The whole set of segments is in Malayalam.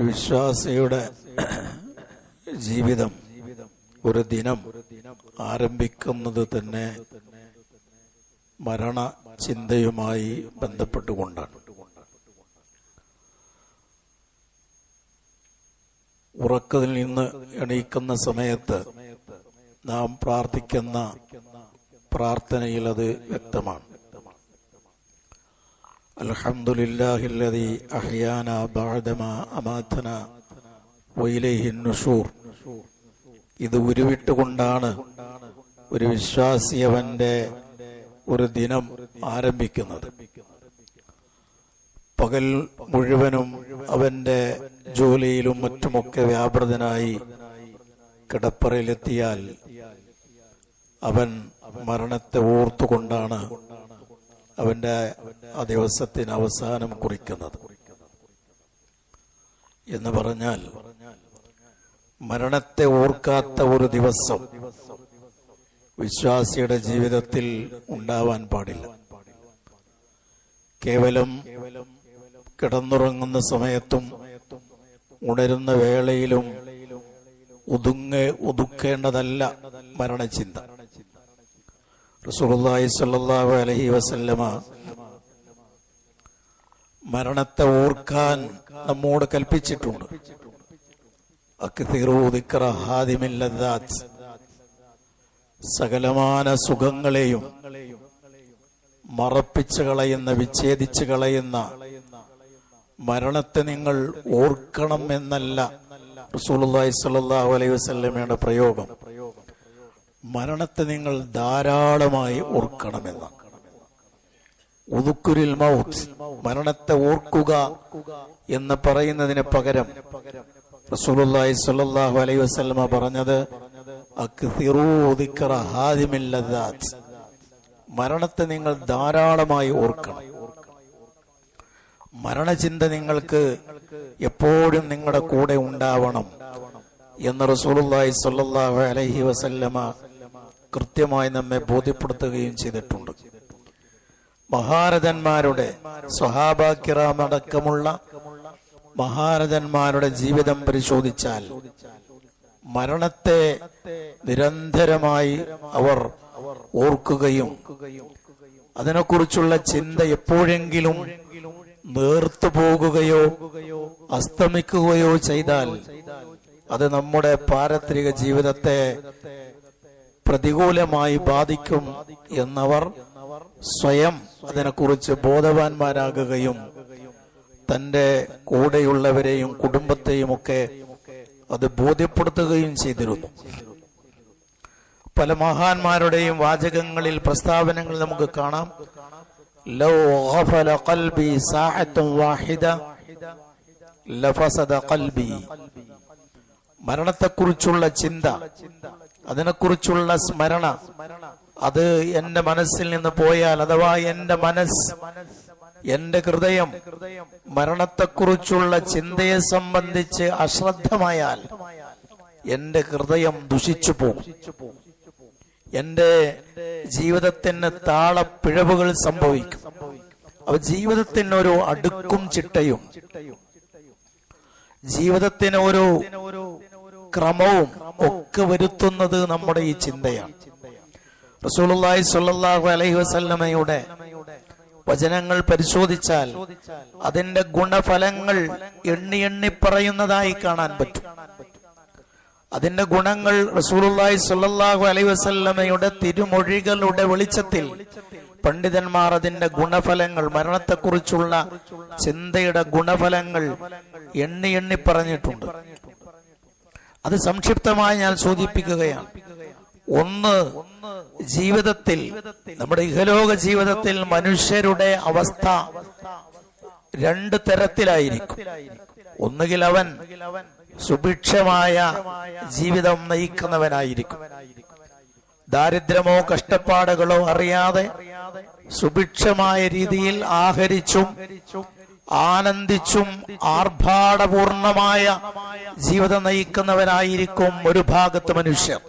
ഒരു വിശ്വാസിയുടെ ജീവിതം ഒരു ദിനം ആരംഭിക്കുന്നത് തന്നെ മരണ ചിന്തയുമായി ബന്ധപ്പെട്ടുകൊണ്ടാണ്. ഉറക്കത്തിൽ നിന്ന് എണീക്കുന്ന സമയത്ത് നാം പ്രാർത്ഥിക്കുന്ന പ്രാർത്ഥനയിൽ അത് വ്യക്തമാണ്. അൽഹംദുലില്ലാഹില്ലദി أحيانا بعدما أماتنا وإليه النشور ഇത് ഉരുവിട്ടുകൊണ്ടാണ് ഒരു വിശ്വാസി അവന്റെ ഒരു ദിനം ആരംഭിക്കുന്നത്. പകൽ മുഴുവനും അവന്റെ ജോലിയിലും മറ്റുമൊക്കെ വ്യാപൃതനായി കിടപ്പറയിലെത്തിയാൽ അവൻ മരണത്തെ ഓർത്തുകൊണ്ടാണ് അവന്റെ ആ ദിവസത്തിന് അവസാനം കുറിക്കുന്നത്. എന്ന് പറഞ്ഞാൽ മരണത്തെ ഓർക്കാത്ത ഒരു ദിവസം വിശ്വാസിയുടെ ജീവിതത്തിൽ ഉണ്ടാവാൻ പാടില്ല. കേവലം കിടന്നുറങ്ങുന്ന സമയത്തും ഉണരുന്ന വേളയിലും ഒതുങ്ങ ഒതുക്കേണ്ടതല്ല മരണചിന്ത. റസൂലുള്ളാഹി സ്വല്ലല്ലാഹു അലൈഹി വസല്ലമ മരണത്തെ ഓർക്കാൻ നമ്മോട് കൽപ്പിച്ചിട്ടുണ്ട്. സകലമാന സുഖങ്ങളെയും മറപ്പിച്ചു കളയുന്ന വിച്ഛേദിച്ചു കളയുന്ന മരണത്തെ നിങ്ങൾ ഓർക്കണം എന്നല്ല റസൂലുള്ളാഹി സ്വല്ലല്ലാഹു അലൈഹി വസല്ലമയുടെ പ്രയോഗം. മരണത്തെ നിങ്ങൾ ധാരാളമായി ഓർക്കണമെന്ന്. ഉദുക്കുരിൽ മൗത്ത് മരണത്തെ ഓർക്കുക എന്ന് പറയുന്നതിന് പകരം റസൂലുള്ളാഹി സ്വല്ലല്ലാഹു അലൈഹി വസല്ലമ പറഞ്ഞത് മരണത്തെ നിങ്ങൾ ധാരാളമായി ഓർക്കണം. മരണചിന്ത നിങ്ങൾക്ക് എപ്പോഴും നിങ്ങളുടെ കൂടെ ഉണ്ടാവണം എന്ന് റസൂലുള്ളാഹി സ്വല്ലല്ലാഹു അലൈഹി വസല്ലമ കൃത്യമായി നമ്മെ ബോധ്യപ്പെടുത്തുകയും ചെയ്തിട്ടുണ്ട്. മഹാരഥന്മാരുടെ സ്വഹാബാക്കിറാം അടക്കമുള്ള മഹാരഥന്മാരുടെ ജീവിതം പരിശോധിച്ചാൽ മരണത്തെ നിരന്തരമായി അവർ ഓർക്കുകയും അതിനെക്കുറിച്ചുള്ള ചിന്ത എപ്പോഴെങ്കിലും നേർത്തു പോകുകയോ അസ്തമിക്കുകയോ ചെയ്താൽ അത് നമ്മുടെ പാരത്രിക ജീവിതത്തെ പ്രതികൂലമായി ബാധിക്കും എന്നവർ സ്വയം അതിനെക്കുറിച്ച് ബോധവാന്മാരാകുകയും തന്റെ കൂടെയുള്ളവരെയും കുടുംബത്തെയും ഒക്കെ അത് ബോധ്യപ്പെടുത്തുകയും ചെയ്തിരുന്നു. പല മഹാന്മാരുടെയും വാചകങ്ങളിൽ പ്രസ്താവനകൾ നമുക്ക് കാണാം. വാഹിദ മരണത്തെക്കുറിച്ചുള്ള ചിന്ത അതിനെക്കുറിച്ചുള്ള സ്മരണ. അത് എന്റെ മനസ്സിൽ നിന്ന് പോയാൽ അഥവാ എന്റെ മനസ്സ് എന്റെ ഹൃദയം മരണത്തെക്കുറിച്ചുള്ള ചിന്തയെ സംബന്ധിച്ച് അശ്രദ്ധമായാൽ എന്റെ ഹൃദയം ദുഷിച്ചു പോകും. എന്റെ ജീവിതത്തിന് താളപ്പിഴവുകൾ സംഭവിക്കും. അവ ജീവിതത്തിന് ഒരു അടുക്കും ചിട്ടയും ജീവിതത്തിന് ഒരു ക്രമവും ഒക്കെ വരുത്തുന്നത് നമ്മുടെ ഈ ചിന്തയാണ്. റസൂലുള്ളാഹി സ്വല്ലല്ലാഹു അലൈഹി വസല്ലമയുടെ വചനങ്ങൾ പരിശോധിച്ചാൽ അതിന്റെ ഗുണഫലങ്ങൾ എണ്ണി എണ്ണി പറയുന്നതായി കാണാൻ പറ്റും. അതിന്റെ ഗുണങ്ങൾ റസൂലുള്ളാഹി സ്വല്ലല്ലാഹു അലൈഹി വസല്ലമയുടെ തിരുമൊഴികളുടെ വെളിച്ചത്തിൽ പണ്ഡിതന്മാർ അതിന്റെ ഗുണഫലങ്ങൾ മരണത്തെക്കുറിച്ചുള്ള ചിന്തയുടെ ഗുണഫലങ്ങൾ എണ്ണി എണ്ണി പറഞ്ഞിട്ടുണ്ട്. അത് സംക്ഷിപ്തമായി ഞാൻ സൂചിപ്പിക്കുകയാണ്. ഒന്ന് ജീവിതത്തിൽ നമ്മുടെ ഇഹലോക ജീവിതത്തിൽ മനുഷ്യരുടെ അവസ്ഥ രണ്ട് തരത്തിലായിരിക്കും. ഒന്നുകിൽ അവൻ സുഭിക്ഷമായ ജീവിതം നയിക്കുന്നവനായിരിക്കും. ദാരിദ്ര്യമോ കഷ്ടപ്പാടുകളോ അറിയാതെ സുഭിക്ഷമായ രീതിയിൽ ആഹരിച്ചും ആനന്ദിച്ചും ആർഭാടപൂർണമായ ജീവിതം നയിക്കുന്നവനായിരിക്കും ഒരു ഭാഗത്ത് മനുഷ്യർ.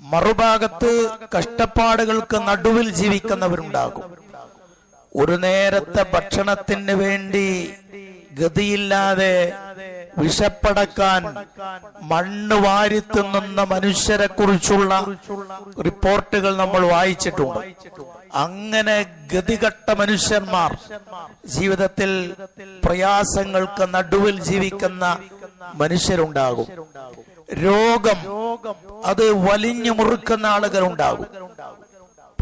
മറുഭാഗത്ത് കഷ്ടപ്പാടുകൾക്ക് നടുവിൽ ജീവിക്കുന്നവരുണ്ടാകും. ഒരു നേരത്തെ ഭക്ഷണത്തിന് വേണ്ടി ഗതിയില്ലാതെ വിഷപ്പടക്കാൻ മണ്ണ് വാരിത്തുന്നുന്ന മനുഷ്യരെ കുറിച്ചുള്ള റിപ്പോർട്ടുകൾ നമ്മൾ വായിച്ചിട്ടുണ്ട്. അങ്ങനെ ഗതികെട്ട മനുഷ്യന്മാർ ജീവിതത്തിൽ പ്രയാസങ്ങൾക്ക് നടുവിൽ ജീവിക്കുന്ന മനുഷ്യരുണ്ടാകും. രോഗം അത് വലിഞ്ഞു മുറുക്കുന്ന ആളുകളുണ്ടാകും.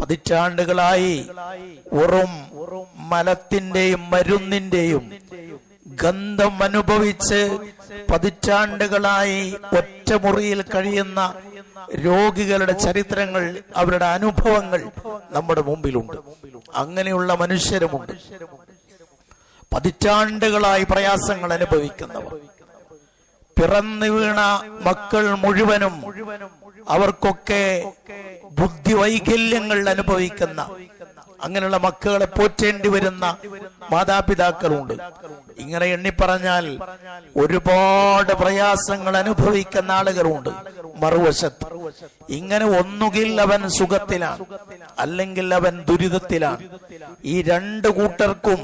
പതിറ്റാണ്ടുകളായി വെറും മലത്തിന്റെയും മരുന്നിന്റെയും ഗന്ധം അനുഭവിച്ച് പതിറ്റാണ്ടുകളായി ഒറ്റമുറിയിൽ കഴിയുന്ന രോഗികളുടെ ചരിത്രങ്ങൾ അവരുടെ അനുഭവങ്ങൾ നമ്മുടെ മുമ്പിലുണ്ട്. അങ്ങനെയുള്ള മനുഷ്യരുമുണ്ട്. പതിറ്റാണ്ടുകളായി പ്രയാസങ്ങൾ അനുഭവിക്കുന്നവർ. പിറന്നു വീണ മക്കൾ മുഴുവനും അവർക്കൊക്കെ ബുദ്ധി വൈകല്യങ്ങൾ അനുഭവിക്കുന്ന അങ്ങനെയുള്ള മക്കളെ പോറ്റേണ്ടി വരുന്ന മാതാപിതാക്കളുണ്ട്. ഇങ്ങനെ എണ്ണി പറഞ്ഞാൽ ഒരുപാട് പ്രയാസങ്ങൾ അനുഭവിക്കുന്ന ആളുകളുണ്ട്. മറുവശത്ത് ഇങ്ങനെ ഒന്നുകിൽ അവൻ സുഖത്തിലാണ് അല്ലെങ്കിൽ അവൻ ദുരിതത്തിലാണ്. ഈ രണ്ട് കൂട്ടർക്കും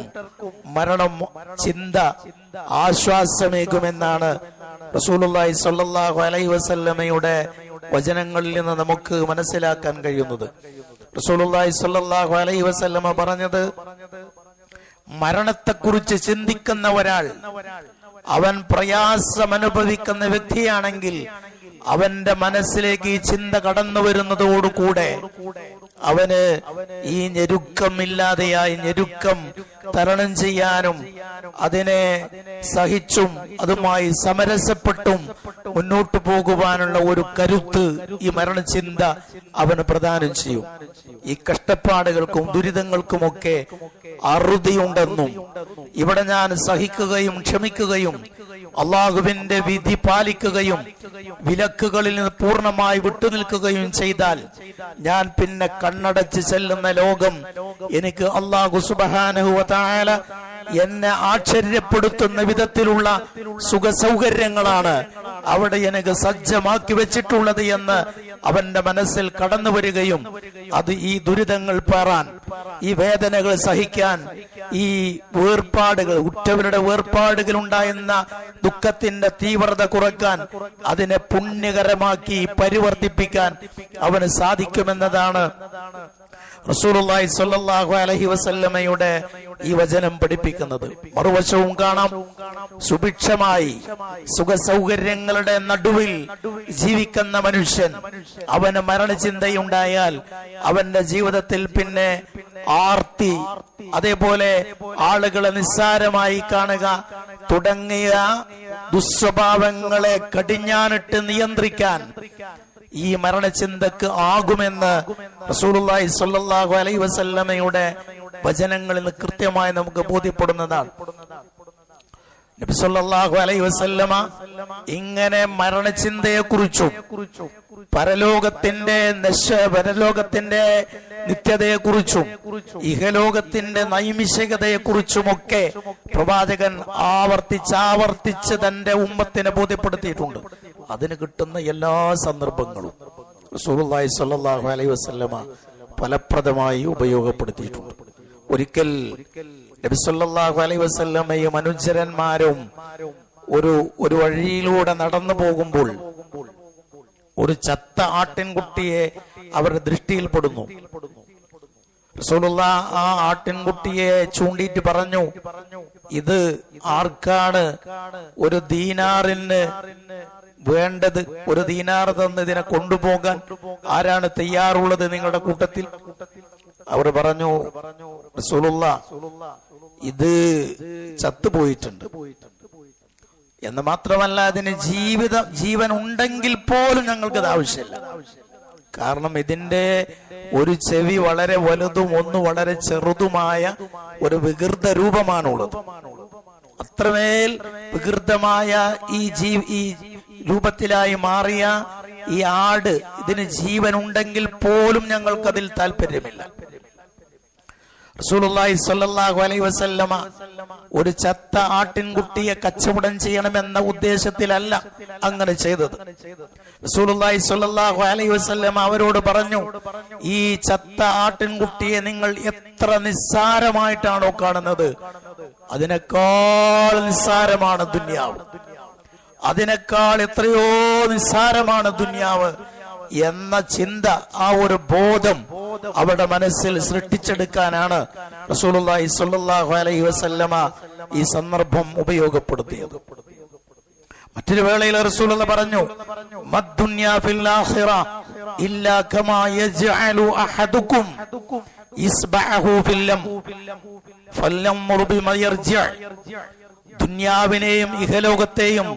മരണം ചിന്ത ആശ്വാസമേകുമെന്നാണ് റസൂലുള്ളാഹി സ്വല്ലല്ലാഹു അലൈഹി വസല്ലമയുടെ വചനങ്ങളിൽ നിന്ന് നമുക്ക് മനസ്സിലാക്കാൻ കഴിയുന്നത്. റസൂലുള്ളാഹി സ്വല്ലല്ലാഹു അലൈഹി വസല്ലമ പറഞ്ഞത് മരണത്തെക്കുറിച്ച് ചിന്തിക്കുന്ന ഒരാൾ അവൻ പ്രയാസം അനുഭവിക്കുന്ന വ്യക്തിയാണെങ്കിൽ അവന്റെ മനസ്സിലേക്ക് ഈ ചിന്ത കടന്നു വരുന്നതോടുകൂടെ അവന് ഈ ഞെരുക്കമില്ലാതെയായി ഞെരുക്കം തരണം ചെയ്യാനും അതിനെ സഹിച്ചും അതുമായി സമരസപ്പെട്ടും മുന്നോട്ടു പോകുവാനുള്ള ഒരു കരുത്ത് ഈ മരണചിന്ത അവന് പ്രദാനം ചെയ്യും. ഈ കഷ്ടപ്പാടുകൾക്കും ദുരിതങ്ങൾക്കുമൊക്കെ അറുതിയുണ്ടെന്നും ഇവിടെ ഞാൻ സഹിക്കുകയും ക്ഷമിക്കുകയും അള്ളാഹുവിന്റെ വിധി പാലിക്കുകയും വിലക്കുകളിൽ നിന്ന് പൂർണമായി വിട്ടുനിൽക്കുകയും ചെയ്താൽ ഞാൻ പിന്നെ കണ്ണടച്ച് ചെല്ലുന്ന ലോകം എനിക്ക് അള്ളാഹു സുബാനഹുല എന്നെ ആശ്ചര്യപ്പെടുത്തുന്ന വിധത്തിലുള്ള സുഖ സൗകര്യങ്ങളാണ് അവിടെ എനിക്ക് സജ്ജമാക്കി വെച്ചിട്ടുള്ളത് എന്ന് അവന്റെ മനസ്സിൽ കടന്നു വരികയും അത് ഈ ദുരിതങ്ങൾ പേറാൻ ഈ വേദനകൾ സഹിക്കാൻ ഈ വേർപാടുകൾ ഉറ്റവരുടെ വേർപാടുകൾ ഉണ്ടായിരുന്ന ദുഃഖത്തിന്റെ തീവ്രത കുറയ്ക്കാൻ അതിനെ പുണ്യകരമാക്കി പരിവർത്തിപ്പിക്കാൻ അവന് സാധിക്കുമെന്നതാണ് റസൂലുള്ളാഹി സ്വല്ലല്ലാഹു അലൈഹി വസല്ലമയുടെ ഈ വചനം പഠിപ്പിക്കുന്നത്. മറുവശവും കാണാം. സുഭിക്ഷമായി സുഖ സൗകര്യങ്ങളുടെ നടുവിൽ ജീവിക്കുന്ന മനുഷ്യൻ അവന് മരണചിന്തയുണ്ടായാൽ അവന്റെ ജീവിതത്തിൽ പിന്നെ ആർത്തി അതേപോലെ ആളുകളെ നിസ്സാരമായി കാണുക തുടങ്ങിയ ദുസ്വഭാവങ്ങളെ കടിഞ്ഞാനിട്ട് നിയന്ത്രിക്കാൻ ഈ മരണചിന്തക്ക് ആകുമെന്ന് റസൂലുള്ളാഹി സ്വല്ലല്ലാഹു അലൈഹി വസല്ലമയുടെ വചനങ്ങളിൽ കൃത്യമായി നമുക്ക് ബോധ്യപ്പെടുന്നതാണ്. നബി സല്ലല്ലാഹു അലൈഹി വസല്ലമ ഇങ്ങനെ മരണചിന്തയെ കുറിച്ചും പരലോകത്തിന്റെ നശ പരലോകത്തിന്റെ നിത്യതയെ കുറിച്ചും ഇഹലോകത്തിന്റെ നൈമിഷികതയെ കുറിച്ചുമൊക്കെ പ്രവാചകൻ ആവർത്തിച്ച് ആവർത്തിച്ച് തന്റെ ഉമ്മത്തിനെ ബോധ്യപ്പെടുത്തിയിട്ടുണ്ട്. അതിന് കിട്ടുന്ന എല്ലാ സന്ദർഭങ്ങളും റസൂലുള്ളാഹി സ്വല്ലല്ലാഹു അലൈഹി വസല്ലമ ഫലപ്രദമായി ഉപയോഗപ്പെടുത്തിയിട്ടുണ്ട്. ഒരിക്കൽ നബി സല്ലല്ലാഹു അലൈഹി വസല്ലമയും അനുചരന്മാരും ഒരു ഒരു വഴിയിലൂടെ നടന്നു പോകുമ്പോൾ ഒരു ചത്ത ആട്ടിൻകുട്ടിയെ അവരുടെ ദൃഷ്ടിയിൽപ്പെടുന്നു റസൂലുള്ള ആ ആട്ടിൻകുട്ടിയെ ചൂണ്ടിയിട്ട് പറഞ്ഞു ഇത് ആർക്കാണ്? ഒരു ദീനാറിന് വേണ്ടത് ഒരു ദീനാർ തന്ന് ഇതിനെ കൊണ്ടുപോകാൻ ആരാണ് തയ്യാറുള്ളത് നിങ്ങളുടെ കൂട്ടത്തിൽ? അവർ പറഞ്ഞു റസൂലുള്ള ഇത് ചത്തുപോയിട്ടുണ്ട്. എന്ന് മാത്രമല്ല അതിന് ജീവിത ജീവൻ ഉണ്ടെങ്കിൽ പോലും ഞങ്ങൾക്ക് ഇത് ആവശ്യമില്ല. കാരണം ഇതിന്റെ ഒരു ചെവി വളരെ വലുതും ഒന്ന് വളരെ ചെറുതുമായ ഒരു വികൃത രൂപമാണുള്ളത്. അത്രമേൽ വികൃതമായ ഈ ജീവി ഈ രൂപത്തിലായി മാറിയ ഈ ആട് ഇതിന് ജീവൻ ഉണ്ടെങ്കിൽ പോലും ഞങ്ങൾക്കതിൽ താല്പര്യമില്ല. റസൂലുള്ളാഹി സ്വല്ലല്ലാഹു അലൈഹി വസല്ലമ ഒരു ചത്ത ആട്ടിൻകുട്ടിയെ കച്ചവടം ചെയ്യണമെന്ന ഉദ്ദേശത്തിലല്ല അങ്ങനെ ചെയ്തത്. റസൂലുള്ളാഹി സ്വല്ലല്ലാഹു അലൈഹി വസല്ലമ അവരോട് പറഞ്ഞു ഈ ചത്ത ആട്ടിൻകുട്ടിയെ നിങ്ങൾ എത്ര നിസ്സാരമായിട്ടാണോ കാണുന്നത്? അതിനേക്കാൾ നിസ്സാരമാണ് ദുന്യാവ്. അതിനേക്കാൾ എത്രയോ നിസ്സാരമാണ് ദുന്യാവ് എന്ന ചിന്ത ആ ഒരു ബോധം അവരുടെ മനസ്സിൽ സൃഷ്ടിച്ചെടുക്കാനാണ് റസൂലുള്ളാഹി സ്വല്ലല്ലാഹു അലൈഹി വസല്ലമ ഈ സന്ദർഭം ഉപയോഗപ്പെടുത്തിയത്. മറ്റൊരു വേളയിൽ റസൂലുള്ള പറഞ്ഞു ദുന്യാവിനെയും ഇഹലോകത്തെയും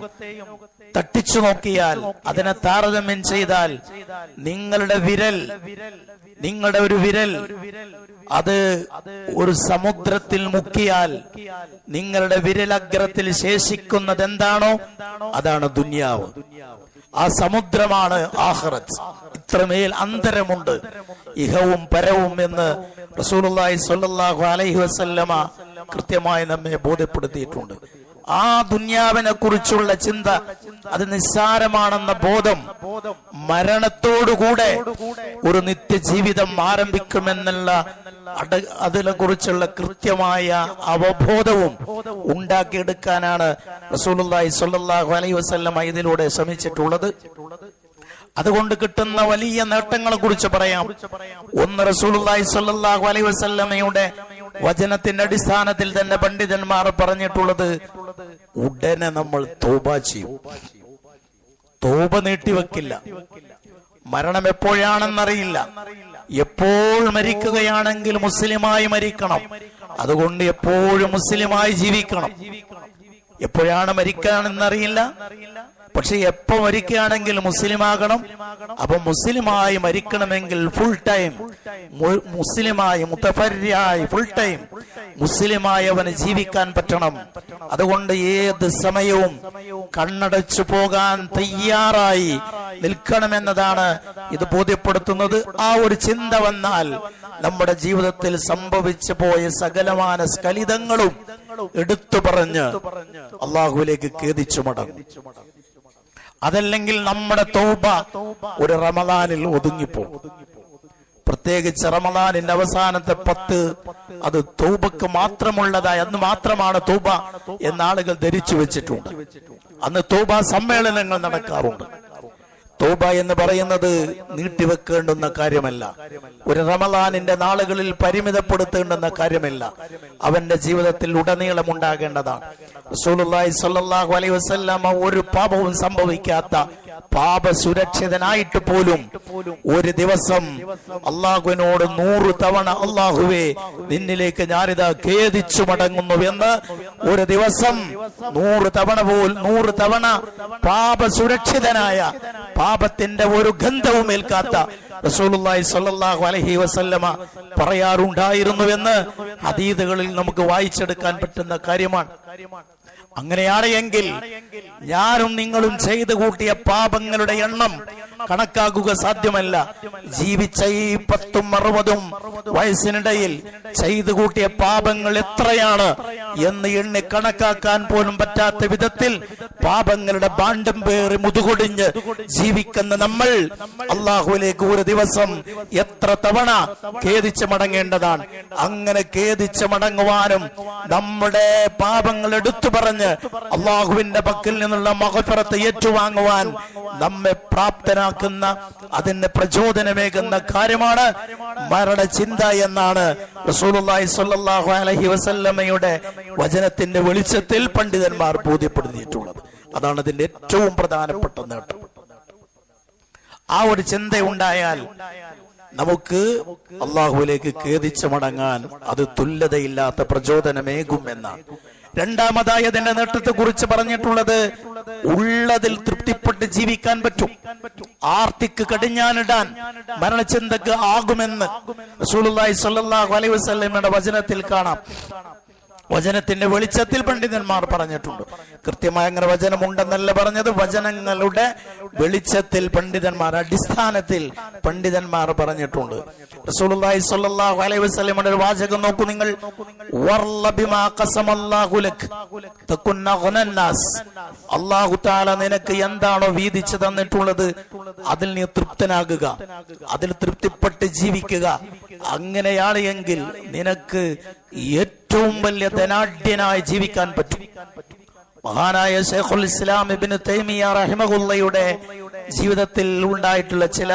തട്ടിച്ചു നോക്കിയാൽ അതിനെ താരതമ്യം ചെയ്താൽ നിങ്ങളുടെ വിരൽ നിങ്ങളുടെ ഒരു വിരൽ അത് ഒരു സമുദ്രത്തിൽ മുക്കിയാൽ നിങ്ങളുടെ വിരലഗ്രത്തിൽ ശേഷിക്കുന്നത് എന്താണോ അതാണ് ദുന്യാവ്. ആ സമുദ്രമാണ് ആഹ്റത്ത് ഇത്രമേൽ അന്തരമുണ്ട്. ഇഹവും പരവും എന്ന് റസൂലുള്ളാഹി സ്വല്ലല്ലാഹു അലൈഹി വസല്ലമ കൃത്യമായി നമ്മെ ബോധ്യപ്പെടുത്തിയിട്ടുണ്ട്. ആ ദുന്യാവിനെ കുറിച്ചുള്ള ചിന്ത അത് നിസ്സാരമാണെന്ന ബോധം മരണത്തോടുകൂടെ ഒരു നിത്യജീവിതം ആരംഭിക്കുമെന്നുള്ള അതിനെ കുറിച്ചുള്ള കൃത്യമായ അവബോധവും ഉണ്ടാക്കിയെടുക്കാനാണ് റസൂലുള്ളാഹി സ്വല്ലല്ലാഹു അലൈഹി വസല്ലമ ഇതിലൂടെ ശ്രമിച്ചിട്ടുള്ളത്. അതുകൊണ്ട് കിട്ടുന്ന വലിയ നേട്ടങ്ങളെ കുറിച്ച് പറയാം. ഒന്ന് റസൂലുള്ളാഹി സ്വല്ലല്ലാഹു അലൈഹി വസല്ലമയുടെ വചനത്തിന്റെ അടിസ്ഥാനത്തിൽ തന്നെ പണ്ഡിതന്മാർ പറഞ്ഞിട്ടുള്ളത് ഉടനെ നമ്മൾ തോപ ചെയ്യും. തോപ നീട്ടിവെക്കില്ല. മരണം എപ്പോഴാണെന്നറിയില്ല. എപ്പോൾ മരിക്കുകയാണെങ്കിൽ മുസ്ലിമായി മരിക്കണം. അതുകൊണ്ട് എപ്പോഴും മുസ്ലിമായി ജീവിക്കണം. എപ്പോഴാണ് മരിക്കാണെന്നറിയില്ല പക്ഷെ എപ്പോ മരിക്കുകയാണെങ്കിൽ മുസ്ലിം ആകണം അപ്പൊ മുസ്ലിമായി മരിക്കണമെങ്കിൽ ഫുൾ ടൈം മുസ്ലിമായി മുത്തഫര്യായി ഫുൾ ടൈം മുസ്ലിമായി അവന് ജീവിക്കാൻ പറ്റണം. അതുകൊണ്ട് ഏത് സമയവും കണ്ണടച്ചു പോകാൻ തയ്യാറായി നിൽക്കണമെന്നതാണ് ഇത് ബോധ്യപ്പെടുത്തുന്നത്. ആ ഒരു ചിന്ത വന്നാൽ നമ്മുടെ ജീവിതത്തിൽ സംഭവിച്ചു പോയ സകലമാന സ്കലിതങ്ങളും എടുത്തു പറഞ്ഞ് അള്ളാഹുലേക്ക് ഖേദിച്ചു മടങ്ങും. അതല്ലെങ്കിൽ നമ്മുടെ തൗബ ഒരു റമദാനിൽ ഒതുങ്ങിപ്പോ. പ്രത്യേകിച്ച് റമദാനിന്റെ അവസാനത്തെ പത്ത് അത് തൗബക്ക് മാത്രമുള്ളതായി അന്ന് മാത്രമാണ് തൗബ എന്ന് ആളുകൾ ധരിച്ചു വെച്ചിട്ടുണ്ട്. അന്ന് തൗബ സമ്മേളനങ്ങൾ നടക്കാറുണ്ട്. തൗബ എന്ന് പറയുന്നത് നീട്ടിവെക്കേണ്ടുന്ന കാര്യമല്ല. ഒരു റമലാനിന്റെ നാളുകളിൽ പരിമിതപ്പെടുത്തേണ്ടുന്ന കാര്യമല്ല. അവന്റെ ജീവിതത്തിൽ ഉടനീളം ഉണ്ടാകേണ്ടതാണ് അലൈഹി ഒരു പാപവും സംഭവിക്കാത്ത പാപ സുരക്ഷിതനായിട്ട് പോലും ഒരു ദിവസം അള്ളാഹുവിനോട് നൂറ് തവണ അള്ളാഹുവേ നിന്നിലേക്ക് ഞാനിതാ ഖേദിച്ചു മടങ്ങുന്നു എന്ന് ഒരു ദിവസം നൂറ് തവണ പോൽ നൂറ് തവണ പാപ സുരക്ഷിതനായ പാപത്തിന്റെ ഒരു ഗന്ധവും ഏൽക്കാത്ത റസൂലുള്ളാഹി സ്വല്ലല്ലാഹു അലൈഹി വസല്ലമ പറയാറുണ്ടായിരുന്നുവെന്ന് അതീതകളിൽ നമുക്ക് വായിച്ചെടുക്കാൻ പറ്റുന്ന കാര്യമാണ്. അങ്ങനെയാണ് എങ്കിൽ ഞാനും നിങ്ങളും ചെയ്തു കൂട്ടിയ പാപങ്ങളുടെ എണ്ണം കണക്കാക്കുക സാധ്യമല്ല. ജീവിച്ച ഈ പത്തും അറുപതും വയസ്സിനിടയിൽ ചെയ്തു കൂട്ടിയ പാപങ്ങൾ എത്രയാണ്? എന്ന് എണ്ണി കണക്കാക്കാൻ പോലും പറ്റാത്ത വിധത്തിൽ പാപങ്ങളുടെ ബാണ്ടം പേറി മുതുകൊടിഞ്ഞ് ജീവിക്കുന്ന നമ്മൾ അള്ളാഹുലേക്ക് ഒരു ദിവസം എത്ര തവണ ഖേദിച്ച് മടങ്ങേണ്ടതാണ്? അങ്ങനെ ഖേദിച്ച് മടങ്ങുവാനും നമ്മുടെ പാപങ്ങൾ എടുത്തു പറഞ്ഞ് അള്ളാഹുവിന്റെ പക്കൽ നിന്നുള്ള മഹഫറത്ത് ഏറ്റുവാങ്ങുവാൻ നമ്മെ പ്രാപ്തനാക്കുന്ന അതിന് പ്രചോദനമേകുന്ന കാര്യമാണ് മരണ ചിന്ത എന്നാണ് റസൂലുള്ളാഹി സ്വല്ലല്ലാഹു അലൈഹി വസല്ലമയുടെ വചനത്തിന്റെ വെളിച്ചത്തിൽ പണ്ഡിതന്മാർ ബോധ്യപ്പെടുത്തിയിട്ടുള്ളത്. അതാണ് അതിന്റെ ഏറ്റവും പ്രധാനപ്പെട്ട നേട്ടം. ആ ഒരു ചിന്ത ഉണ്ടായാൽ നമുക്ക് അള്ളാഹുവിലേക്ക് ഖേദിച്ചു മടങ്ങാൻ അത് തുല്യതയില്ലാത്ത പ്രചോദനമേകും എന്നാണ്. രണ്ടാമതായി അതിന്റെ നേട്ടത്തെ കുറിച്ച് പറഞ്ഞിട്ടുള്ളത് ഉള്ളതിൽ തൃപ്തിപ്പെട്ട് ജീവിക്കാൻ പറ്റും. ആർത്തിക്ക് കടിഞ്ഞാനിടാൻ മരണചിന്തക്ക് ആകുമെന്ന് സ്വല്ലല്ലാഹു അലൈഹി വചനത്തിൽ കാണാം. വചനത്തിന്റെ വെളിച്ചത്തിൽ പണ്ഡിതന്മാർ പറഞ്ഞിട്ടുണ്ട്. കൃത്യമായ അങ്ങനെ വചനമുണ്ടെന്നല്ല പറഞ്ഞത്. വചനങ്ങളുടെ വെളിച്ചത്തിൽ പണ്ഡിതന്മാർ അടിസ്ഥാനത്തിൽ പണ്ഡിതന്മാർ പറഞ്ഞിട്ടുണ്ട്. റസൂലുള്ളാഹി സ്വല്ലല്ലാഹു അലൈഹി വാചകം നോക്കൂ നിങ്ങൾ. അള്ളാഹു താല ലക്. തകുന്ന അല്ലാഹു തആല നിനക്ക് എന്താണോ വീതിച്ചു തന്നിട്ടുള്ളത് അതിൽ നീ തൃപ്തനാകുക. അതിൽ തൃപ്തിപ്പെട്ട് ജീവിക്കുക. അങ്ങനെയാണ് എങ്കിൽ നിനക്ക് ഏറ്റവും വലിയ ധനാഢ്യനായി ജീവിക്കാൻ പറ്റും. മഹാനായ ഷെയ്ഖുൽ ഇസ്ലാം ഇബിന് തൈമിയ റഹിമുള്ളയുടെ ജീവിതത്തിൽ ഉണ്ടായിട്ടുള്ള ചില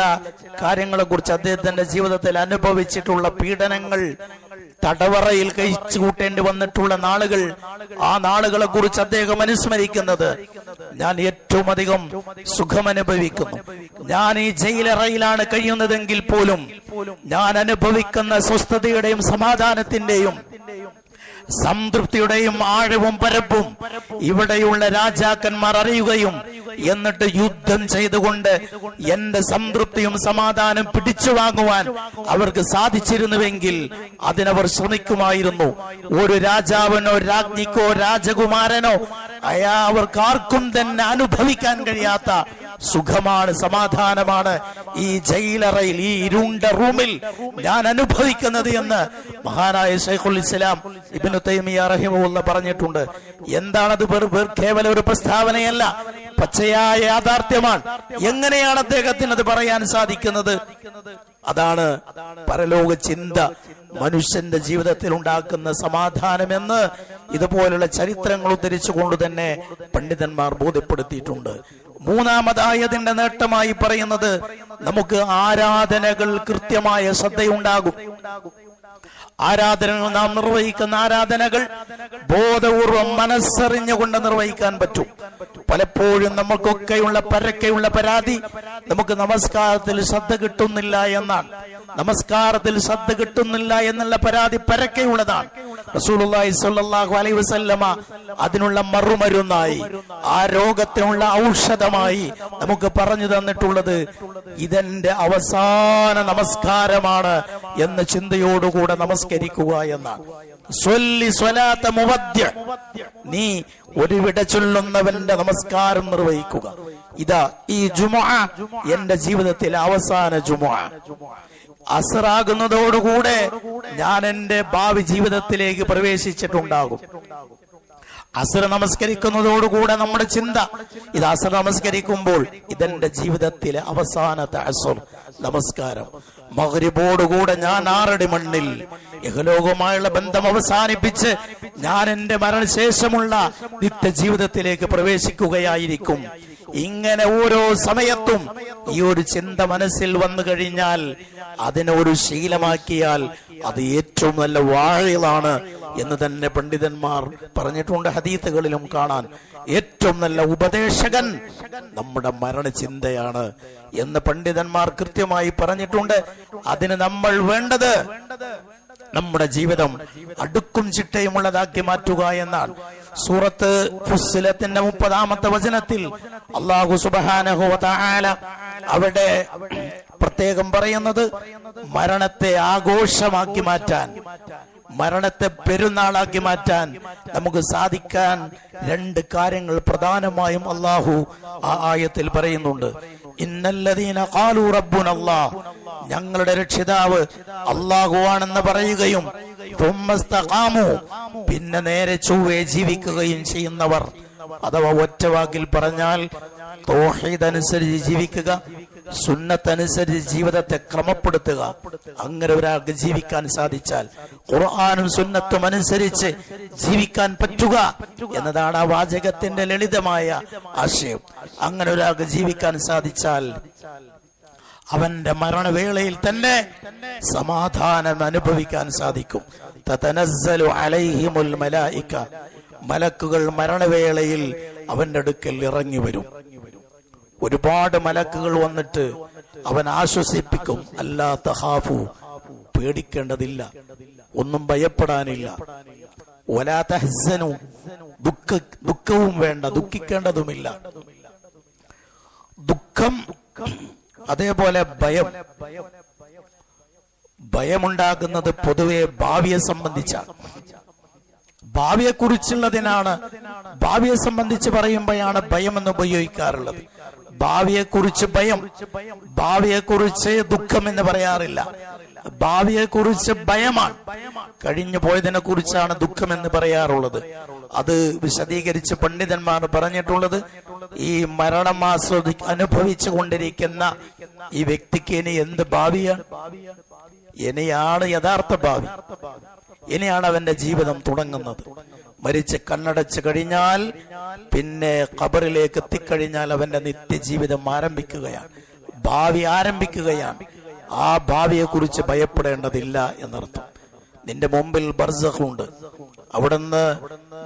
കാര്യങ്ങളെ കുറിച്ച് അദ്ദേഹത്തിന്റെ ജീവിതത്തിൽ അനുഭവിച്ചിട്ടുള്ള പീഡനങ്ങൾ തടവറയിൽ കഴിച്ചു കൂട്ടേണ്ടി വന്നിട്ടുള്ള നാളുകൾ ആ നാളുകളെ കുറിച്ച് അദ്ദേഹം അനുസ്മരിക്കുന്നത് ഞാൻ ഏറ്റവും അധികം സുഖമനുഭവിക്കുന്നു. ഞാൻ ഈ ജയിലറയിലാണ് കഴിയുന്നതെങ്കിൽ പോലും ഞാൻ അനുഭവിക്കുന്ന സ്വസ്ഥതയുടെയും സമാധാനത്തിന്റെയും സംതൃപ്തിയുടെയും ആഴവും പരപ്പും ഇവിടെയുള്ള രാജാക്കന്മാർ അറിയുകയും എന്നിട്ട് യുദ്ധം ചെയ്തുകൊണ്ട് എന്റെ സംതൃപ്തിയും സമാധാനം പിടിച്ചു വാങ്ങുവാൻ അവർക്ക് സാധിച്ചിരുന്നുവെങ്കിൽ അതിനവർ ശ്രമിക്കുമായിരുന്നു. ഒരു രാജാവിനോ രാജ്ഞിക്കോ രാജകുമാരനോ അയാ അവർക്കാർക്കും തന്നെ അനുഭവിക്കാൻ കഴിയാത്ത സുഖമാണ് സമാധാനമാണ്. ഈ ജയിലറയിൽ ഈ ഇരുണ്ട റൂമിൽ ഞാൻ അനുഭവിക്കുന്നത് എന്ന് മഹാനായ ഷെയ്ഖുൽ ഇസ്ലാം ഇബിനു തൈമിയ റഹിമുള്ള പറഞ്ഞിട്ടുണ്ട്. എന്താണത് കേവല ഒരു പ്രസ്താവനയല്ല പച്ചയായ യാഥാർത്ഥ്യമാണ്. എങ്ങനെയാണ് അദ്ദേഹത്തിന് അത് പറയാൻ സാധിക്കുന്നത്? അതാണ് പരലോക ചിന്ത. മനുഷ്യന്റെ ജീവിതത്തിൽ ഉണ്ടാക്കുന്ന സമാധാനമെന്ന് ഇതുപോലുള്ള ചരിത്രങ്ങൾ ഉദ്ധരിച്ചുകൊണ്ട് തന്നെ പണ്ഡിതന്മാർ ബോധ്യപ്പെടുത്തിയിട്ടുണ്ട്. മൂന്നാമതായതിന്റെ നേട്ടമായി പറയുന്നത് നമുക്ക് ആരാധനകൾ കൃത്യമായ ശ്രദ്ധയുണ്ടാകും. ആരാധനകൾ നാം നിർവഹിക്കുന്ന ആരാധനകൾ ബോധപൂർവം മനസ്സറിഞ്ഞുകൊണ്ട് നിർവഹിക്കാൻ പറ്റും. പലപ്പോഴും നമുക്കൊക്കെയുള്ള പരക്കെയുള്ള പരാതി നമുക്ക് നമസ്കാരത്തിൽ ശ്രദ്ധ കിട്ടുന്നില്ല എന്നാണ്. നമസ്കാരത്തിൽ ശ്രദ്ധ കിട്ടുന്നില്ല എന്നുള്ള പരാതി പരക്കെയുള്ളതാണ്. റസൂലുള്ളാഹി സ്വല്ലല്ലാഹു അലൈഹി വസല്ലമ അതിനുള്ള മറുമരുന്നായി ആ രോഗത്തിനുള്ള ഔഷധമായി നമുക്ക് പറഞ്ഞു തന്നിട്ടുള്ളത് ഇതെന്റെ അവസാന നമസ്കാരമാണ് എന്ന ചിന്തയോടുകൂടെ നമസ്കരിക്കുക എന്നാണ് നീ ഒരു വിട ചൊല്ലുന്നവന്റെ നമസ്കാരം നിർവഹിക്കുക. ഇതാ ഈ ജുമ എന്റെ ജീവിതത്തിലെ അവസാന ജുമ അസറാകുന്നതോടുകൂടെ ഞാൻ എന്റെ ഭാവി ജീവിതത്തിലേക്ക് പ്രവേശിച്ചിട്ടുണ്ടാകും. അസുര നമസ്കരിക്കുന്നതോടുകൂടെ നമ്മുടെ ചിന്ത. ഇത് അസുര നമസ്കരിക്കുമ്പോൾ ഇതെന്റെ ജീവിതത്തിലെ അവസാനത്തെ അസുർ. നമസ്കാരം. മകരിബോടുകൂടെ ഞാൻ ആറടി മണ്ണിൽ യഹലോകവുമായുള്ള ബന്ധം അവസാനിപ്പിച്ച് ഞാൻ എന്റെ മരണശേഷമുള്ള നിത്യജീവിതത്തിലേക്ക് പ്രവേശിക്കുകയായിരിക്കും. ഇങ്ങനെ ഓരോ സമയത്തും ഈ ഒരു ചിന്ത മനസ്സിൽ വന്നു കഴിഞ്ഞാൽ അതിനെ ഒരു ശീലമാക്കിയാൽ അത് ഏറ്റവും നല്ല വാഴയിലാണ് എന്ന് തന്നെ പണ്ഡിതന്മാർ പറഞ്ഞിട്ടുണ്ട് ഹദീത്തുകളിലും കാണാൻ. ഏറ്റവും നല്ല ഉപദേശകൻ നമ്മുടെ മരണചിന്തയാണ് എന്ന് പണ്ഡിതന്മാർ കൃത്യമായി പറഞ്ഞിട്ടുണ്ട്. അതിന് നമ്മൾ വേണ്ടത് നമ്മുടെ ജീവിതം അടുക്കും ചിട്ടയുമുള്ളതാക്കി മാറ്റുക എന്നാണ് സൂറത്ത് ഫുസ്സിലത്തിന്റെ മുപ്പതാമത്തെ വചനത്തിൽ അള്ളാഹു സുബാനഹു തആല അവിടെ പ്രത്യേകം പറയുന്നത് മരണത്തെ ആഘോഷമാക്കി മാറ്റാൻ. മരണത്തെ പെരുന്നാളാക്കി മാറ്റാൻ നമുക്ക് സാധിക്കാൻ രണ്ട് കാര്യങ്ങൾ പ്രധാനമായും അള്ളാഹു ആ ആയത്തിൽ പറയുന്നുണ്ട്. ഇന്നല്ലദീന ഖാലു അള്ളാഹ് ഞങ്ങളുടെ രക്ഷിതാവ് അള്ളാഹുവാണെന്ന് പറയുകയും പിന്നെ നേരെ ചൊവ്വേ ജീവിക്കുകയും ചെയ്യുന്നവർ. അഥവാ ഒറ്റവാക്കിൽ പറഞ്ഞാൽ അനുസരിച്ച് ജീവിക്കുക സുന്നത്തനുസരിച്ച് ജീവിതത്തെ ക്രമപ്പെടുത്തുക. അങ്ങനെ ഒരാൾക്ക് ജീവിക്കാൻ സാധിച്ചാൽ ഖുർആാനും സുന്നത്തും അനുസരിച്ച് ജീവിക്കാൻ പറ്റുക എന്നതാണ് ആ വാചകത്തിന്റെ ലളിതമായ ആശയം. അങ്ങനെ ഒരാൾക്ക് ജീവിക്കാൻ സാധിച്ചാൽ അവന്റെ മരണവേളയിൽ തന്നെ സമാധാനം അനുഭവിക്കാൻ സാധിക്കും. മലക്കുകൾ മരണവേളയിൽ അവന്റെ അടുക്കൽ ഇറങ്ങി വരും. ഒരുപാട് മലക്കുകൾ വന്നിട്ട് അവൻ ആശ്വസിപ്പിക്കും. അല്ലാ തഹാഫു പേടിക്കേണ്ടതില്ല. ഒന്നും ഭയപ്പെടാനില്ല. ഒലാ തഹ്സനു ദുഃഖ ദുഃഖവും വേണ്ട ദുഃഖിക്കേണ്ടതുമില്ല. ദുഃഖം അതേപോലെ ഭയം. ഭയമുണ്ടാകുന്നത് പൊതുവെ ഭാവിയെ സംബന്ധിച്ചാണ്. ഭാവിയെ കുറിച്ചുള്ളതിനാണ് ഭാവിയെ സംബന്ധിച്ച് പറയുമ്പോഴാണ് ഭയം എന്ന് ഉപയോഗിക്കാറുള്ളത്. ഭാവിയെ കുറിച്ച് ഭയം. ഭാവിയെക്കുറിച്ച് ദുഃഖം എന്ന് പറയാറില്ല. ഭാവിയെ കുറിച്ച് ഭയമാണ്. കഴിഞ്ഞു പോയതിനെ കുറിച്ചാണ് ദുഃഖം എന്ന് പറയാറുള്ളത്. അത് വിശദീകരിച്ച് പണ്ഡിതന്മാർ പറഞ്ഞിട്ടുള്ളത് ഈ മരണം ആസ്വദി അനുഭവിച്ചു കൊണ്ടിരിക്കുന്ന ഈ വ്യക്തിക്ക് ഇനി എന്ത് ഭാവിയാണ്? ഇനിയാണ് യഥാർത്ഥ ഭാവി. ഇനിയാണ് അവന്റെ ജീവിതം തുടങ്ങുന്നത്. മരിച്ച് കണ്ണടച്ചു കഴിഞ്ഞാൽ പിന്നെ ഖബറിലേക്ക് എത്തിക്കഴിഞ്ഞാൽ അവന്റെ നിത്യജീവിതം ആരംഭിക്കുകയാണ്. ഭാവി ആരംഭിക്കുകയാണ്. ആ ഭാവിയെ കുറിച്ച് ഭയപ്പെടേണ്ടതില്ല എന്നർത്ഥം. നിന്റെ മുമ്പിൽ ബർസഖുണ്ട്. അവിടുന്ന്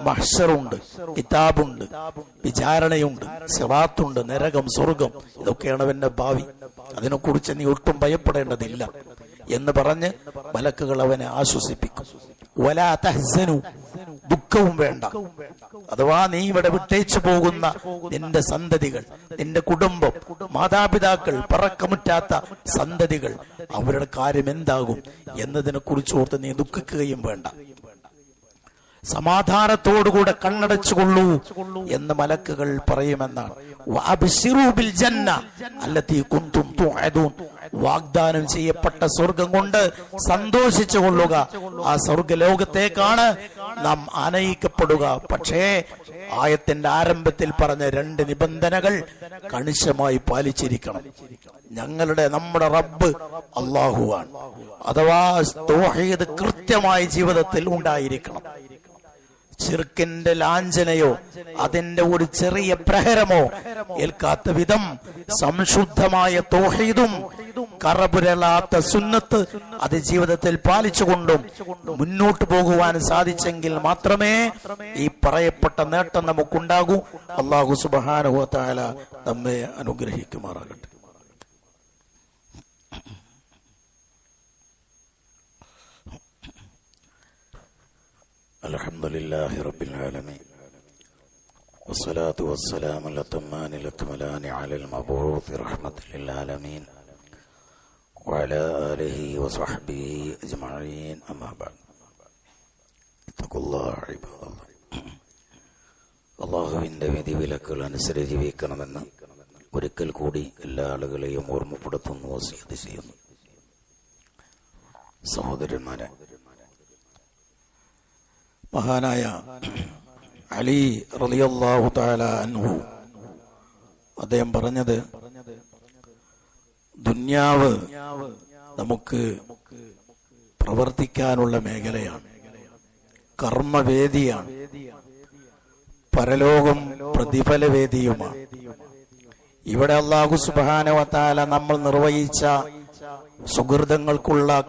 മഹ്ഷറുണ്ട് കിതാബുണ്ട് വിചാരണയുണ്ട് സിറാത്തുണ്ട് നരകം സ്വർഗം ഇതൊക്കെയാണ് അവന്റെ ഭാവി. അതിനെക്കുറിച്ച് നീ ഒട്ടും ഭയപ്പെടേണ്ടതില്ല എന്ന് പറഞ്ഞ് മലക്കുകൾ അവനെ ആശ്വസിപ്പിക്കും. വലാ തഹ്സനു. ദുഃഖവും വേണ്ട. അഥവാ നീ ഇവിടെ വിട്ടേച്ചു പോകുന്ന നിന്റെ സന്തതികൾ നിന്റെ കുടുംബം മാതാപിതാക്കൾ പറക്കമുറ്റാത്ത സന്തതികൾ അവരുടെ കാര്യം എന്താകും എന്നതിനെ കുറിച്ച് ഓർത്ത് നീ ദുഃഖിക്കുകയും വേണ്ട. സമാധാനത്തോടുകൂടെ കണ്ണടച്ചുകൊള്ളൂ എന്ന് മലക്കുകൾ പറയുമെന്നാണ്. വാഗ്ദാനം ചെയ്യപ്പെട്ട സ്വർഗം കൊണ്ട് സന്തോഷിച്ചു കൊള്ളുക. ആ സ്വർഗലോകത്തേക്കാണ് നാം ആനയിക്കപ്പെടുക. പക്ഷേ ആയത്തിന്റെ ആരംഭത്തിൽ പറഞ്ഞ രണ്ട് നിബന്ധനകൾ കണിശമായി പാലിച്ചിരിക്കണം. ഞങ്ങളുടെ നമ്മുടെ റബ്ബ് അള്ളാഹുവാണ് അഥവാ കൃത്യമായി ജീവിതത്തിൽ ഉണ്ടായിരിക്കണം. ചിർക്കിന്റെ ലാഞ്ചനയോ അതിന്റെ ഒരു ചെറിയ പ്രഹരമോ ഏൽക്കാത്ത വിധം സംശുദ്ധമായ തോഹീദും കറപുരളാത്ത സുന്നത്ത് അത് ജീവിതത്തിൽ പാലിച്ചുകൊണ്ടും മുന്നോട്ട് പോകുവാൻ സാധിച്ചെങ്കിൽ മാത്രമേ ഈ പറയപ്പെട്ട നേട്ടം നമുക്കുണ്ടാകൂ. അള്ളാഹു സുബാനുഹത്താല നമ്മെ അനുഗ്രഹിക്കുമാറാകട്ടെ. الحمد لله رب العالمين والصلاة والسلام الأتمان الأكملان على المبعوث رحمة للعالمين وعلى آله وصحبه أجمعين أما بعد اتقوا الله عباد الله അള്ളാഹുവിൻ്റെ വിധിവിലക്കുകൾ അനുസരിച്ച് ജീവിക്കണമെന്ന് ഒരിക്കൽ കൂടി എല്ലാ ആളുകളെയും ഓർമ്മപ്പെടുത്തുന്നു വസീത് ചെയ്യുന്നു സഹോദരന്മാരെ മഹാനായ അലി റളിയല്ലാഹു താല അൻഹു. അദ്ദേഹം പറഞ്ഞത് ദുന്യാവ് നമുക്ക് പ്രവർത്തിക്കാനുള്ള മേഖലയാണ്. കർമ്മവേദിയാണ്. പരലോകം പ്രതിഫലവേദിയുമാണ്. ഇവിടെ അള്ളാഹു സുബാനവത്താല നമ്മൾ നിർവഹിച്ച സുഹൃതങ്ങൾക്കുള്ള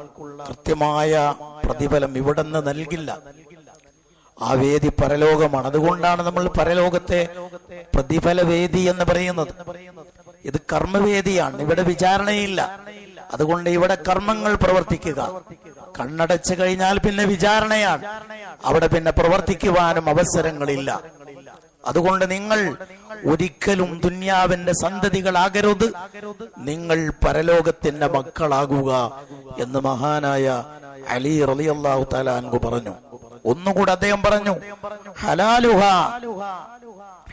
കൃത്യമായ പ്രതിഫലം ഇവിടെ നിന്ന് നൽകില്ല. ആ വേദി പരലോകമാണ്. അതുകൊണ്ടാണ് നമ്മൾ പരലോകത്തെ പ്രതിഫല വേദി എന്ന് പറയുന്നത്. ഇത് കർമ്മവേദിയാണ്. ഇവിടെ വിചാരണയില്ല. അതുകൊണ്ട് ഇവിടെ കർമ്മങ്ങൾ പ്രവർത്തിക്കുക. കണ്ണടച്ചു കഴിഞ്ഞാൽ പിന്നെ വിചാരണയാണ്. അവിടെ പിന്നെ പ്രവർത്തിക്കുവാനും അവസരങ്ങളില്ല. അതുകൊണ്ട് നിങ്ങൾ ഒരിക്കലും ദുന്യാവിന്റെ സന്തതികളാകരുത്. നിങ്ങൾ പരലോകത്തിന്റെ മക്കളാകുക എന്ന് മഹാനായ അലി റളിയല്ലാഹു താലാൻകു പറഞ്ഞു. ഒന്നുകൂടെ അദ്ദേഹം പറഞ്ഞു ഹലാലുഹ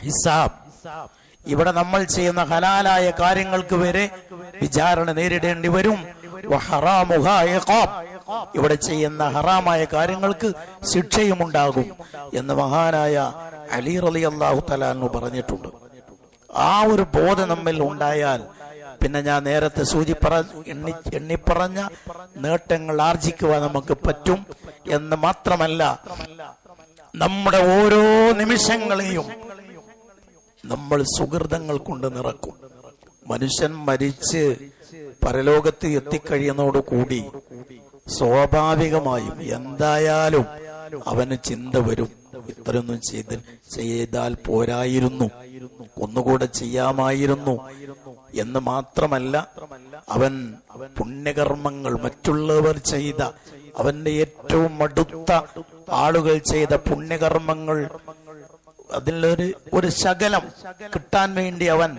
ഹിസാബ്. ഇവിടെ നമ്മൾ ചെയ്യുന്ന ഹലാലായ കാര്യങ്ങൾക്ക് വരെ വിചാരണ നേരിടേണ്ടി വരും. ഇവിടെ ചെയ്യുന്ന ഹറാമായ കാര്യങ്ങൾക്ക് ശിക്ഷയും ഉണ്ടാകും എന്ന് മഹാനായ അലി റലി അള്ളാഹു തലാന്നു പറഞ്ഞിട്ടുണ്ട്. ആ ഒരു ബോധം നമ്മിൽ ഉണ്ടായാൽ പിന്നെ ഞാൻ നേരത്തെ സൂചി പറ എണ്ണി എണ്ണിപ്പറഞ്ഞ നേട്ടങ്ങൾ ആർജിക്കുവാൻ നമുക്ക് പറ്റും എന്ന് മാത്രമല്ല നമ്മുടെ ഓരോ നിമിഷങ്ങളെയും നമ്മൾ സുഹൃതങ്ങൾ കൊണ്ട് നിറക്കും. മനുഷ്യൻ മരിച്ച് പരലോകത്ത് എത്തിക്കഴിയുന്നതോടുകൂടി സ്വാഭാവികമായും എന്തായാലും അവന് ചിന്ത വരും. ഇത്രയൊന്നും ചെയ്ത് ചെയ്താൽ പോരായിരുന്നു. ഒന്നുകൂടെ ചെയ്യാമായിരുന്നു എന്ന് മാത്രമല്ല അവൻ പുണ്യകർമ്മങ്ങൾ മറ്റുള്ളവർ ചെയ്ത അവന്റെ ഏറ്റവും അടുത്ത ആളുകൾ ചെയ്ത പുണ്യകർമ്മങ്ങൾ അതിലൊരു ഒരു ശകലം കിട്ടാൻ വേണ്ടി അവൻ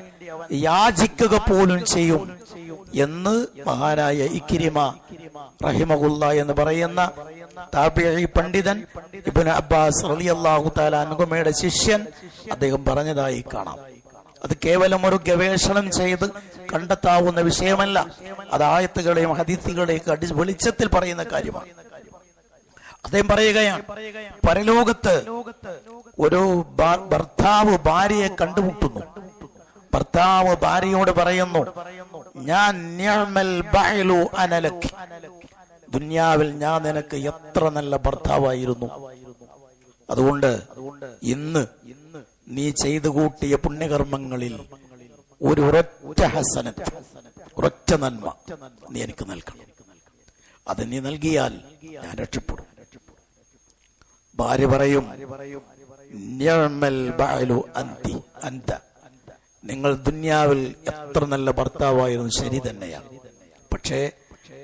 യാചിക്കുക പോലും ചെയ്യും എന്ന് മഹാനായ ഇക്കിരിമ റഹിമകുല്ല എന്ന് പറയുന്ന താബിഈ പണ്ഡിതൻ ഇബ്നു അബ്ബാസ് റളിയല്ലാഹു തആല അൻഹുമയുടെ ശിഷ്യൻ അദ്ദേഹം പറഞ്ഞതായി കാണാം. അത് കേവലം ഒരു ഗവേഷണം ചെയ്ത് കണ്ടെത്താവുന്ന വിഷയമല്ല. അത് ആയത്തുകളെയും ഹദീസുകളെയും അടി വെളിച്ചത്തിൽ പറയുന്ന കാര്യമാണ്. അദ്ദേഹം പറയുകയാണ് പരലോകത്ത് ഒരു ഭർത്താവ് ഭാര്യയെ കണ്ടുമുട്ടുന്നു. ഭർത്താവ് ഭാര്യയോട് പറയുന്നു ഞാൻ നിഅമൽ ബഅലു അനലക്. ദുന്യാവിൽ ഞാൻ നിനക്ക് എത്ര നല്ല ഭർത്താവായിരുന്നു. അതുകൊണ്ട് ഇന്ന് നീ ചെയ്തു കൂട്ടിയ പുണ്യകർമ്മങ്ങളിൽ ഒരു ഒരൊറ്റ ഹസനത്ത് ഒരൊറ്റ നന്മ നീ എനിക്ക് നൽകണം. അത് നീ നൽകിയാൽ ഞാൻ രക്ഷപ്പെടും. ഭാര്യ പറയും "നിഅ്മൽ ബഅലു അന്തി അന്ത. നിങ്ങൾ ദുന്യാവിൽ എത്ര നല്ല ഭർത്താവായിരുന്നു ശരി തന്നെയാണ്. പക്ഷേ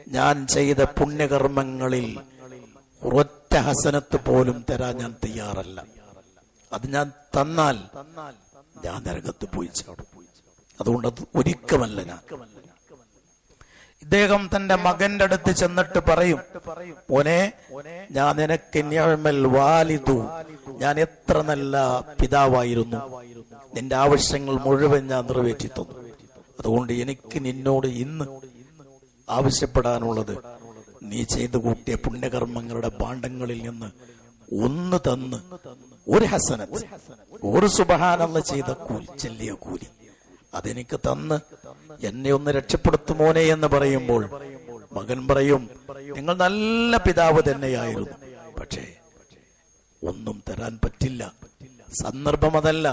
ഞാൻ ചെയ്ത പുണ്യകർമ്മങ്ങളിൽ ഒറ്റ ഹസനത്ത് പോലും തരാൻ ഞാൻ തയ്യാറല്ല. അത് ഞാൻ തന്നാൽ ഞാൻ നരകത്ത് പോയി ചാടും. അതുകൊണ്ട് അത് ഒരിക്കമല്ല ഞാൻ. ഇദ്ദേഹം തന്റെ മകന്റെ അടുത്ത് ചെന്നിട്ട് പറയും മോനെ ഞാൻ നിനക്ക് വാലിതു ഞാൻ എത്ര നല്ല പിതാവായിരുന്നു. നിന്റെ ആവശ്യങ്ങൾ മുഴുവൻ ഞാൻ നിറവേറ്റി തന്നു അതുകൊണ്ട് എനിക്ക് നിന്നോട് ഇന്ന് ആവശ്യപ്പെടാനുള്ളത്. നീ ചെയ്തു കൂട്ടിയ പുണ്യകർമ്മങ്ങളുടെ പാണ്ഡങ്ങളിൽ നിന്ന് ഒന്ന് തന്ന് ഒരു ഹസനത്ത് ഒരു സുബഹാനല്ല ചെയ്ത കൂലി ചെല്ലിയ കൂലി. അതെനിക്ക് തന്ന് എന്നെ ഒന്ന് രക്ഷപ്പെടുത്തുമോനെ എന്ന് പറയുമ്പോൾ മകൻ പറയും നിങ്ങൾ നല്ല പിതാവ് തന്നെയായിരുന്നു. പക്ഷേ ഒന്നും തരാൻ പറ്റില്ല. സന്ദർഭം അതല്ല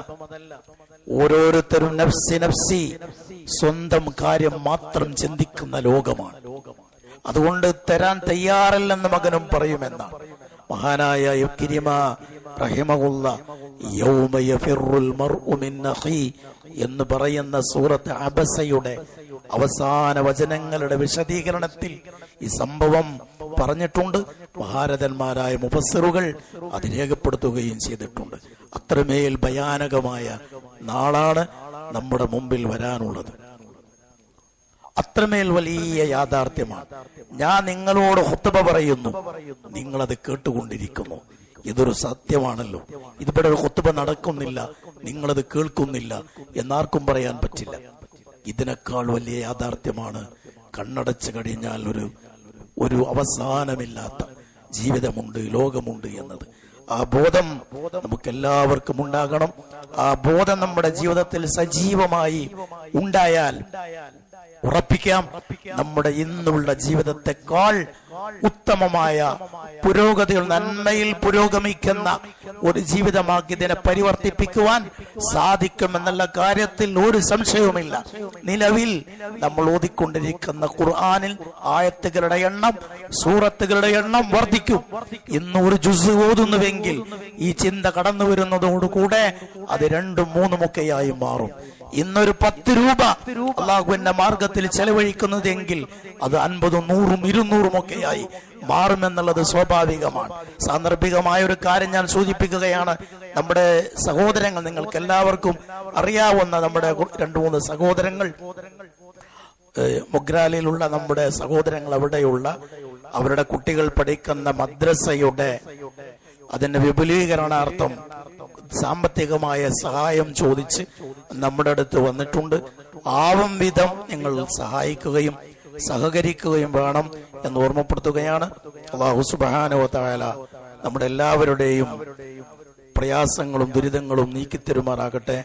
ഓരോരുത്തരും നഫ്സി നഫ്സി സ്വന്തം കാര്യം മാത്രം ചിന്തിക്കുന്ന ലോകമാണ്. അതുകൊണ്ട് തരാൻ തയ്യാറല്ലെന്ന് മകനും പറയുമെന്നാണ് മഹാനായ യുക്കിരിമ റഹിമകുള്ള യൗമ യഫിറുൽ മർഉ മിൻ എന്ന് പറയുന്ന സൂറത്ത് അബസയുടെ അവസാന വചനങ്ങളുടെ വിശദീകരണത്തിൽ ഈ സംഭവം പറഞ്ഞിട്ടുണ്ട്. മഹാരഥന്മാരായ മുഫസ്സിറുകൾ അത് രേഖപ്പെടുത്തുകയും ചെയ്തിട്ടുണ്ട്. അത്രമേൽ ഭയാനകമായ നാളാണ് നമ്മുടെ മുമ്പിൽ വരാനുള്ളത്. അത്രമേൽ വലിയ യാഥാർത്ഥ്യമാണ്. ഞാൻ നിങ്ങളോട് ഹുത്തബ പറയുന്നു. നിങ്ങളത് കേട്ടുകൊണ്ടിരിക്കുന്നു. ഇതൊരു സത്യമാണല്ലോ. ഇതിവിടെ ഒരു ഹുത്തുബ നടക്കുന്നില്ല. നിങ്ങളത് കേൾക്കുന്നില്ല. എന്നാർക്കും പറയാൻ പറ്റില്ല. ഇതിനേക്കാൾ വലിയ യാഥാർത്ഥ്യമാണ് കണ്ണടച്ചു കഴിഞ്ഞാൽ ഒരു ഒരു അവസാനമില്ലാത്ത ജീവിതമുണ്ട് ലോകമുണ്ട് എന്നത്. ആ ബോധം നമുക്ക് എല്ലാവർക്കും ഉണ്ടാകണം. ആ ബോധം നമ്മുടെ ജീവിതത്തിൽ സജീവമായി ഉണ്ടായാൽ ഉറപ്പിക്കാം. നമ്മുടെ ഇന്നുള്ള ജീവിതത്തെക്കാൾ ഉത്തമമായ പുരോഗതികൾ നന്മയിൽ പുരോഗമിക്കുന്ന ഒരു ജീവിതമാക്കി ഇതിനെ പരിവർത്തിപ്പിക്കുവാൻ സാധിക്കുമെന്നുള്ള കാര്യത്തിൽ ഒരു സംശയവുമില്ല. നിലവിൽ നമ്മൾ ഓതിക്കൊണ്ടിരിക്കുന്ന ഖുർആാനിൽ ആയത്തുകളുടെ എണ്ണം സൂറത്തുകളുടെ എണ്ണം വർദ്ധിക്കും. ഇന്ന് ഒരു ജുസ് ഓതുന്നുവെങ്കിൽ ഈ ചിന്ത കടന്നു വരുന്നതോടുകൂടെ അത് രണ്ടും മൂന്നുമൊക്കെയായി മാറും. ഇന്നൊരു പത്ത് രൂപ അള്ളാഹുവിന്റെ മാർഗത്തിൽ ചെലവഴിക്കുന്നതെങ്കിൽ അത് അൻപതും നൂറും ഇരുന്നൂറും ഒക്കെയായി മാറുമെന്നുള്ളത് സ്വാഭാവികമാണ്. സാന്ദർഭികമായ ഒരു കാര്യം ഞാൻ സൂചിപ്പിക്കുകയാണ്. നമ്മുടെ സഹോദരങ്ങൾ നിങ്ങൾക്ക് എല്ലാവർക്കും അറിയാവുന്ന നമ്മുടെ രണ്ടു മൂന്ന് സഹോദരങ്ങൾ മുഗ്രാലയിലുള്ള നമ്മുടെ സഹോദരങ്ങൾ അവിടെയുള്ള അവരുടെ കുട്ടികൾ പഠിക്കുന്ന മദ്രസയുടെ അതിന്റെ വിപുലീകരണാർത്ഥം സാമ്പത്തികമായ സഹായം ചോദിച്ച് നമ്മുടെ അടുത്ത് വന്നിട്ടുണ്ട്. ആവും വിധം നിങ്ങൾ സഹായിക്കുകയും സഹകരിക്കുകയും വേണം എന്ന് ഓർമ്മപ്പെടുത്തുകയാണ്. അള്ളാഹു സുബാനോ തായാല നമ്മുടെ എല്ലാവരുടെയും പ്രയാസങ്ങളും ദുരിതങ്ങളും നീക്കിത്തരുമാറാകട്ടെ.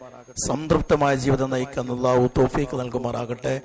സംതൃപ്തമായ ജീവിതം നയിക്കാൻ അള്ളാഹു തോഫീക്ക് നൽകുമാറാകട്ടെ.